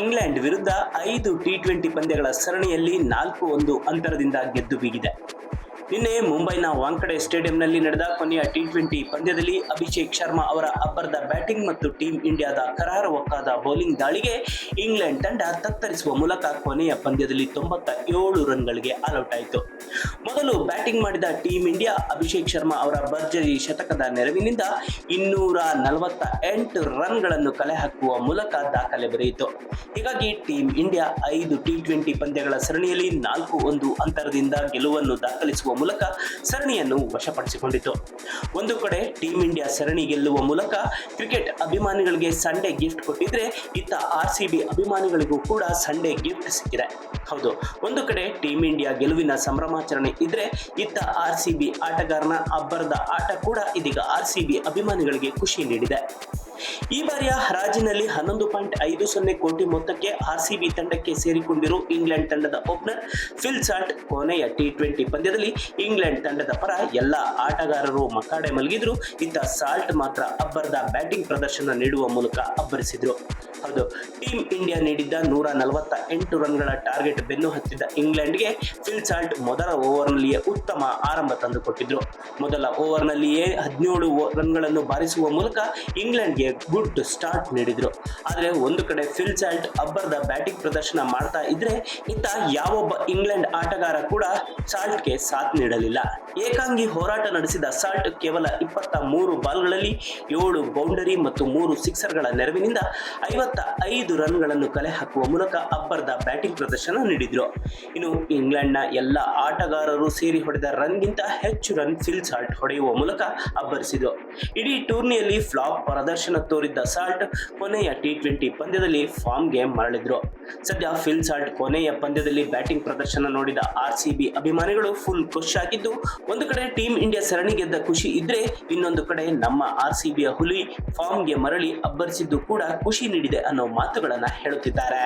England ವಿರುದ್ಧ ಐದು T twenty ಪಂದ್ಯಗಳ ಸರಣಿಯಲ್ಲಿ ನಾಲ್ಕು ಒಂದು ಅಂತರದಿಂದ ಗೆದ್ದು ಬೀಗಿದೆ. ನಿನ್ನೆ ಮುಂಬೈನ ವಾಂಕಡೆ ಸ್ಟೇಡಿಯಂನಲ್ಲಿ ನಡೆದ ಕೊನೆಯ ಟಿ ಟ್ವೆಂಟಿ ಪಂದ್ಯದಲ್ಲಿ ಅಭಿಷೇಕ್ ಶರ್ಮಾ ಅವರ ಅಬ್ಬರದ ಬ್ಯಾಟಿಂಗ್ ಮತ್ತು ಟೀಂ ಇಂಡಿಯಾದ ಕರಾರ ಒಕ್ಕಾದ ಬೌಲಿಂಗ್ ದಾಳಿಗೆ ಇಂಗ್ಲೆಂಡ್ ತಂಡ ತತ್ತರಿಸುವ ಮೂಲಕ ಕೊನೆಯ ಪಂದ್ಯದಲ್ಲಿ ತೊಂಬತ್ತ ಏಳು ರನ್ಗಳಿಗೆ ಆಲ್ಔಟ್ ಆಯಿತು ಮೊದಲು ಬ್ಯಾಟಿಂಗ್ ಮಾಡಿದ ಟೀಂ ಇಂಡಿಯಾ, ಅಭಿಷೇಕ್ ಶರ್ಮಾ ಅವರ ಭರ್ಜರಿ ಶತಕದ ನೆರವಿನಿಂದ ಇನ್ನೂರ ನಲವತ್ತ ಎಂಟು ರನ್ಗಳನ್ನು ಕಲೆ ಹಾಕುವ ಮೂಲಕ ದಾಖಲೆ ಬರೆಯಿತು ಹೀಗಾಗಿ ಟೀಂ ಇಂಡಿಯಾ ಐದು ಟಿ ಟ್ವೆಂಟಿ ಪಂದ್ಯಗಳ ಸರಣಿಯಲ್ಲಿ ನಾಲ್ಕು ಒಂದು ಅಂತರದಿಂದ ಗೆಲುವನ್ನು ದಾಖಲಿಸುವ ಮೂಲಕ ಸರಣಿಯನ್ನು ವಶಪಡಿಸಿಕೊಂಡಿತು. ಒಂದು ಕಡೆ ಟೀಂ ಇಂಡಿಯಾ ಸರಣಿ ಗೆಲ್ಲುವ ಮೂಲಕ ಕ್ರಿಕೆಟ್ ಅಭಿಮಾನಿಗಳಿಗೆ ಸಂಡೇ ಗಿಫ್ಟ್ ಕೊಟ್ಟಿದ್ರೆ ಇತ್ತ ಆರ್ ಸಿ ಅಭಿಮಾನಿಗಳಿಗೂ ಕೂಡ ಸಂಡೇ ಗಿಫ್ಟ್ ಸಿಕ್ಕಿದೆ. ಹೌದು, ಒಂದು ಕಡೆ ಟೀಂ ಇಂಡಿಯಾ ಗೆಲುವಿನ ಸಂಭ್ರಮಾಚರಣೆ ಇದ್ರೆ ಇತ್ತ ಆರ್ ಸಿ ಬಿ ಆಟಗಾರನ ಅಬ್ಬರದ ಆಟ ಕೂಡ ಇದೀಗ ಆರ್ ಸಿ ಬಿ ಅಭಿಮಾನಿಗಳಿಗೆ ಖುಷಿ ನೀಡಿದೆ. ಈ ಬಾರಿಯ ಹರಾಜಿನಲ್ಲಿ ಹನ್ನೊಂದು ಪಾಯಿಂಟ್ ಐದು ಸೊನ್ನೆ ಕೋಟಿ ಮೊತ್ತಕ್ಕೆ ಆರ್ಸಿಬಿ ತಂಡಕ್ಕೆ ಸೇರಿಕೊಂಡಿರೋ ಇಂಗ್ಲೆಂಡ್ ತಂಡದ ಓಪನರ್ ಫಿಲ್ ಸಾಲ್ಟ್ ಕೊನೆಯ ಟಿ ಟ್ವೆಂಟಿ ಪಂದ್ಯದಲ್ಲಿ ಇಂಗ್ಲೆಂಡ್ ತಂಡದ ಪರ ಎಲ್ಲ ಆಟಗಾರರು ಮಕಾಡೆ ಮಲಗಿದ್ರು. ಇತ್ತ ಸಾಲ್ಟ್ ಮಾತ್ರ ಅಬ್ಬರದ ಬ್ಯಾಟಿಂಗ್ ಪ್ರದರ್ಶನ ನೀಡುವ ಮೂಲಕ ಅಬ್ಬರಿಸಿದ್ರು. ಹೌದು, ಟೀಂ ಇಂಡಿಯಾ ನೀಡಿದ್ದ ನೂರ ನಲವತ್ತ ಎಂಟು ರನ್ಗಳ ಟಾರ್ಗೆಟ್ ಬೆನ್ನು ಹತ್ತಿದ್ದ ಇಂಗ್ಲೆಂಡ್ಗೆ ಫಿಲ್ ಸಾಲ್ಟ್ ಮೊದಲ ಓವರ್ನಲ್ಲಿಯೇ ಉತ್ತಮ ಆರಂಭ ತಂದುಕೊಟ್ಟಿದ್ರು. ಮೊದಲ ಓವರ್ನಲ್ಲಿಯೇ ಹದಿನೇಳು ರನ್ಗಳನ್ನು ಬಾರಿಸುವ ಮೂಲಕ ಇಂಗ್ಲೆಂಡ್ಗೆ ಗುಡ್ ಸ್ಟಾರ್ಟ್ ನೀಡಿದ್ರು. ಆದರೆ ಒಂದು ಕಡೆ ಫಿಲ್ ಸಾಲ್ಟ್ ಅಬ್ಬರದ ಬ್ಯಾಟಿಂಗ್ ಪ್ರದರ್ಶನ ಮಾಡ್ತಾ ಇದ್ರೆ ಇತ್ತ ಯಾವೊಬ್ಬ ಇಂಗ್ಲೆಂಡ್ ಆಟಗಾರ ಕೂಡ ಸಾಲ್ಟ್ಗೆ ಸಾಥ್ ನೀಡಲಿಲ್ಲ. ಏಕಾಂಗಿ ಹೋರಾಟ ನಡೆಸಿದ ಸಾಲ್ಟ್ ಕೇವಲ ಇಪ್ಪತ್ತ ಮೂರು ಬಾಲ್ಗಳಲ್ಲಿ ಏಳು ಬೌಂಡರಿ ಮತ್ತು ಮೂರು ಸಿಕ್ಸರ್ಗಳ ನೆರವಿನಿಂದ ಐವತ್ತ ಐದು ರನ್ಗಳನ್ನು ಕಲೆ ಹಾಕುವ ಮೂಲಕ ಅಬ್ಬರದ ಬ್ಯಾಟಿಂಗ್ ಪ್ರದರ್ಶನ ನೀಡಿದ್ರು. ಇನ್ನು ಇಂಗ್ಲೆಂಡ್ನ ಎಲ್ಲ ಆಟಗಾರರು ಸೇರಿ ಹೊಡೆದ ರನ್ಗಿಂತ ಹೆಚ್ಚು ರನ್ ಫಿಲ್ ಸಾಲ್ಟ್ ಹೊಡೆಯುವ ಮೂಲಕ ಅಬ್ಬರಿಸಿದ್ರು. ಇಡೀ ಟೂರ್ನಿಯಲ್ಲಿ ಫ್ಲಾಪ್ ಪ್ರದರ್ಶನ ತೋರಿದ್ದ ಸಾಲ್ಟ್ ಕೊನೆಯ ಟಿ ಟ್ವೆಂಟಿ ಪಂದ್ಯದಲ್ಲಿ ಫಾರ್ಮ್ಗೆ ಮರಳಿದ್ರು. ಸದ್ಯ ಫಿಲ್ ಸಾಲ್ಟ್ ಕೊನೆಯ ಪಂದ್ಯದಲ್ಲಿ ಬ್ಯಾಟಿಂಗ್ ಪ್ರದರ್ಶನ ನೋಡಿದ ಆರ್ ಸಿ ಅಭಿಮಾನಿಗಳು ಫುಲ್ ಖುಷಿ ಆಗಿದ್ದು, ಒಂದು ಕಡೆ ಟೀಂ ಇಂಡಿಯಾ ಸರಣಿ ಗೆದ್ದ ಖುಷಿ ಇದ್ರೆ ಇನ್ನೊಂದು ಕಡೆ ನಮ್ಮ ಆರ್ ಸಿ ಬಿಯ ಹುಲಿ ಫಾರ್ಮ್ಗೆ ಮರಳಿ ಅಬ್ಬರಿಸಿದ್ದು ಕೂಡ ಖುಷಿ ನೀಡಿದೆ ಅನ್ನೋ ಮಾತುಗಳನ್ನ ಹೇಳುತ್ತಿದ್ದಾರೆ.